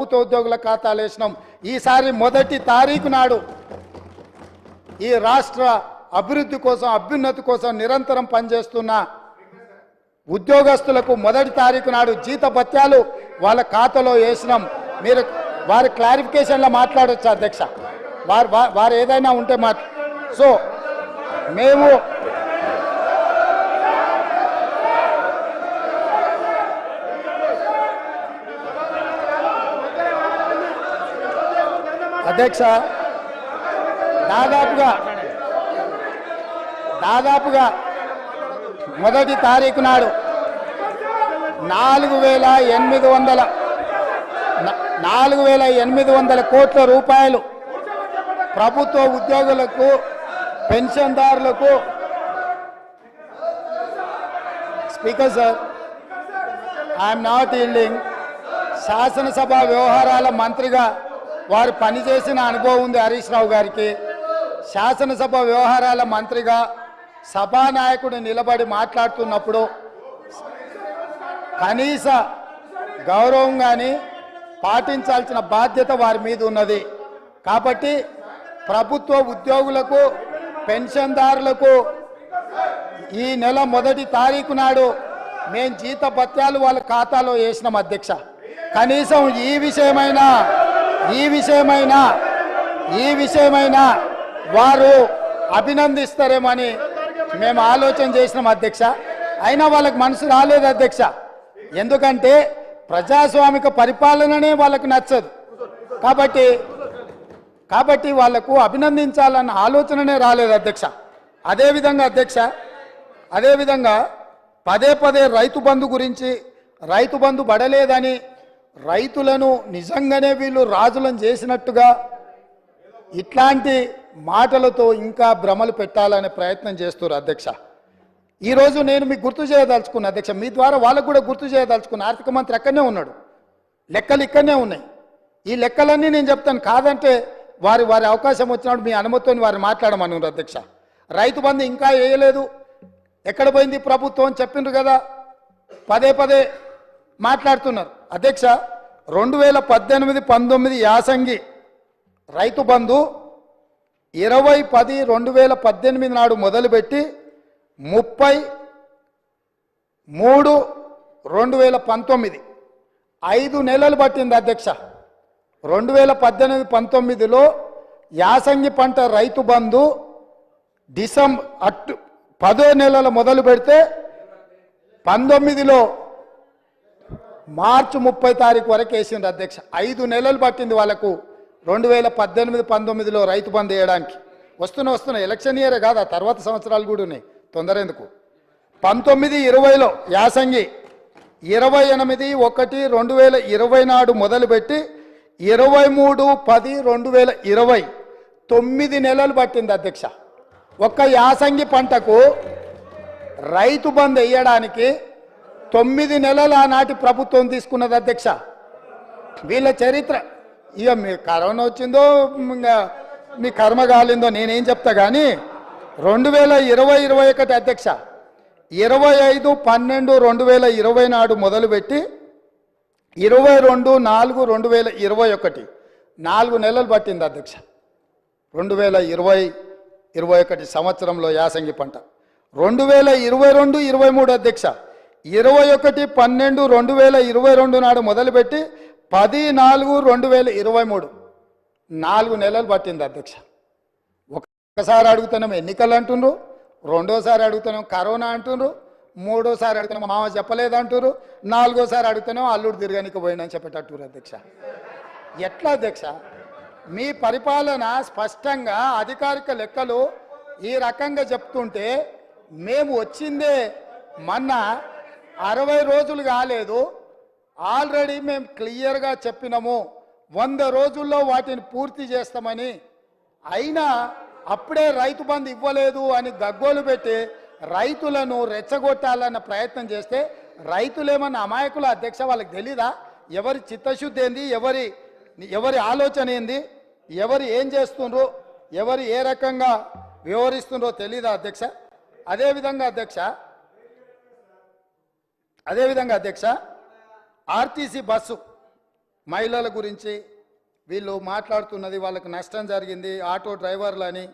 ప్రభుత్వ ఉద్యోగుల ఖాతాలు వేసినాం. ఈసారి మొదటి తారీఖు నాడు ఈ రాష్ట్ర అభివృద్ధి కోసం అభ్యున్నతి కోసం నిరంతరం పనిచేస్తున్న ఉద్యోగస్తులకు మొదటి తారీఖు నాడు జీత భత్యాలు వాళ్ళ ఖాతాలో వేసినాం. మీరు వారి క్లారిఫికేషన్లో మాట్లాడొచ్చు అధ్యక్ష. వారు వారు ఏదైనా ఉంటే మా సో మేము అధ్యక్ష దాదాపుగా దాదాపుగా మొదటి తారీఖు నాడు నాలుగు వేల ఎనిమిది వందల నాలుగు వేల ఎనిమిది వందల కోట్ల రూపాయలు ప్రభుత్వ ఉద్యోగులకు పెన్షన్దారులకు speaker sir I'm not yielding శాసనసభ వ్యవహారాల మంత్రిగా వారు పనిచేసిన అనుభవం ఉంది హరీష్ రావు గారికి. శాసనసభ వ్యవహారాల మంత్రిగా సభానాయకుడు నిలబడి మాట్లాడుతున్నప్పుడు కనీస గౌరవం కానీ పాటించాల్సిన బాధ్యత వారి మీద ఉన్నది. కాబట్టి ప్రభుత్వ ఉద్యోగులకు పెన్షన్దారులకు ఈ నెల మొదటి తారీఖు నాడు మేము జీత భత్యాలు వాళ్ళ ఖాతాలో వేసినాం అధ్యక్ష. కనీసం ఈ విషయమైనా ఈ విషయమైనా ఈ విషయమైనా వారు అభినందిస్తారేమని మేము ఆలోచన చేసినాం అధ్యక్ష. అయినా వాళ్ళకి మనసు రాలేదు అధ్యక్ష. ఎందుకంటే ప్రజాస్వామిక పరిపాలననే వాళ్ళకు నచ్చదు. కాబట్టి కాబట్టి వాళ్ళకు అభినందించాలన్న ఆలోచననే రాలేదు అధ్యక్ష. అదేవిధంగా అధ్యక్ష అదేవిధంగా పదే పదే రైతు బంధు గురించి రైతు బంధు పడలేదని రైతులను నిజంగానే వీళ్ళు రాజులను చేసినట్టుగా ఇట్లాంటి మాటలతో ఇంకా భ్రమలు పెట్టాలనే ప్రయత్నం చేస్తున్నారు అధ్యక్ష. ఈరోజు నేను మీకు గుర్తు చేయదలుచుకున్నా అధ్యక్ష మీ ద్వారా వాళ్ళకు కూడా గుర్తు చేయదలుచుకున్నా ఆర్థిక మంత్రి అక్కడనే ఉన్నాడు? లెక్కలు ఇక్కడనే ఉన్నాయి. ఈ లెక్కలన్నీ నేను చెప్తాను కాదంటే వారి వారి అవకాశం వచ్చినప్పుడు మీ అనుమతితో వారు మాట్లాడమన్నారు అధ్యక్ష. రైతు బంధు ఇంకా వేయలేదు. ఎక్కడ పోయింది ప్రభుత్వం చెప్పిండ్రు కదా? పదే పదే మాట్లాడుతున్నారు. అధ్యక్ష రెండు వేల పద్దెనిమిది పంతొమ్మిది యాసంగి రైతు బంధు ఇరవై పది రెండు వేల పద్దెనిమిది నాడు మొదలుపెట్టి ముప్పై మూడు రెండు వేల పంతొమ్మిది. ఐదు నెలలు పట్టింది అధ్యక్ష. రెండు వేల పద్దెనిమిది పంతొమ్మిదిలో యాసంగి పంట రైతు బంధు డిసెంబర్ అటు పదో నెలలు మొదలు పెడితే పంతొమ్మిదిలో మార్చి ముప్పై తారీఖు వరకు వేసిండ్రు అధ్యక్ష. ఐదు నెలలు పట్టింది వాళ్ళకు. రెండు వేల పద్దెనిమిది పంతొమ్మిదిలో రైతు బంద్ వేయడానికి. వస్తున్న వస్తున్న ఎలక్షన్ ఇయరే కాదు ఆ తర్వాత సంవత్సరాలు కూడా ఉన్నాయి. తొందర ఎందుకు పంతొమ్మిది ఇరవైలో యాసంగి ఇరవై ఎనిమిది ఒకటి రెండు వేల ఇరవై నాడు మొదలుపెట్టి ఇరవై మూడు పది రెండు వేల ఇరవై తొమ్మిది నెలలు పట్టింది అధ్యక్ష. ఒక్క యాసంగి పంటకు రైతు బంద్ వేయడానికి తొమ్మిది నెలలు ఆనాటి ప్రభుత్వం తీసుకున్నది అధ్యక్ష. వీళ్ళ చరిత్ర. ఇక మీ కరోనా వచ్చిందో ఇంకా మీ కర్మ కాలిందో నేనేం చెప్తా కానీ రెండు వేల ఇరవై ఇరవై ఒకటి అధ్యక్ష ఇరవై ఐదు పన్నెండు రెండు వేల ఇరవై నాడు మొదలుపెట్టి ఇరవై రెండు నాలుగు రెండు వేల ఇరవై ఒకటి. నాలుగు నెలలు పట్టింది అధ్యక్ష. రెండు వేల ఇరవై ఇరవై ఒకటి సంవత్సరంలో యాసంగి పంట. రెండు వేల ఇరవై రెండు ఇరవై మూడు అధ్యక్ష ఇరవై ఒకటి పన్నెండు రెండు వేల ఇరవై రెండు నాడు మొదలుపెట్టి పది నాలుగు రెండు వేల ఇరవై మూడు. నాలుగు నెలలు పట్టింది అధ్యక్ష. ఒక్కసారి అడుగుతున్నాం ఎన్నికలు అంటుండ్రు రెండోసారి అడుగుతున్నాం కరోనా అంటుండ్రు మూడోసారి అడుగుతున్నాం మామ చెప్పలేదు అంటున్నారు నాలుగోసారి అడుగుతున్నాం అల్లుడు తిరగనికి పోయిందని చెప్పేటట్టు అధ్యక్ష. ఎట్లా అధ్యక్ష? మీ పరిపాలన స్పష్టంగా అధికారిక లెక్కలు ఈ రకంగా చెప్తుంటే మేము వచ్చిందే మొన్న అరవై రోజులు కాలేదు. ఆల్రెడీ మేము క్లియర్గా చెప్పినాము. వంద రోజుల్లో వాటిని పూర్తి చేస్తామని. అయినా అప్పుడే రైతు బంధు ఇవ్వలేదు అని గగ్గోలు పెట్టి రైతులను రెచ్చగొట్టాలన్న ప్రయత్నం చేస్తే రైతులేమన్నా అమాయకుల అధ్యక్ష వాళ్ళకి తెలీదా? ఎవరి చిత్తశుద్ధి ఏంది? ఎవరి ఎవరి ఆలోచన ఏంది? ఎవరు ఏం చేస్తుండ్రు? ఎవరు ఏ రకంగా వివరిస్తుండ్రో తెలీదా అధ్యక్ష? అదేవిధంగా అధ్యక్ష అదేవిధంగా అధ్యక్ష ఆర్టీసీ బస్సు మహిళల గురించి వీళ్ళు మాట్లాడుతున్నది వాళ్ళకి నష్టం జరిగింది ఆటో డ్రైవర్లని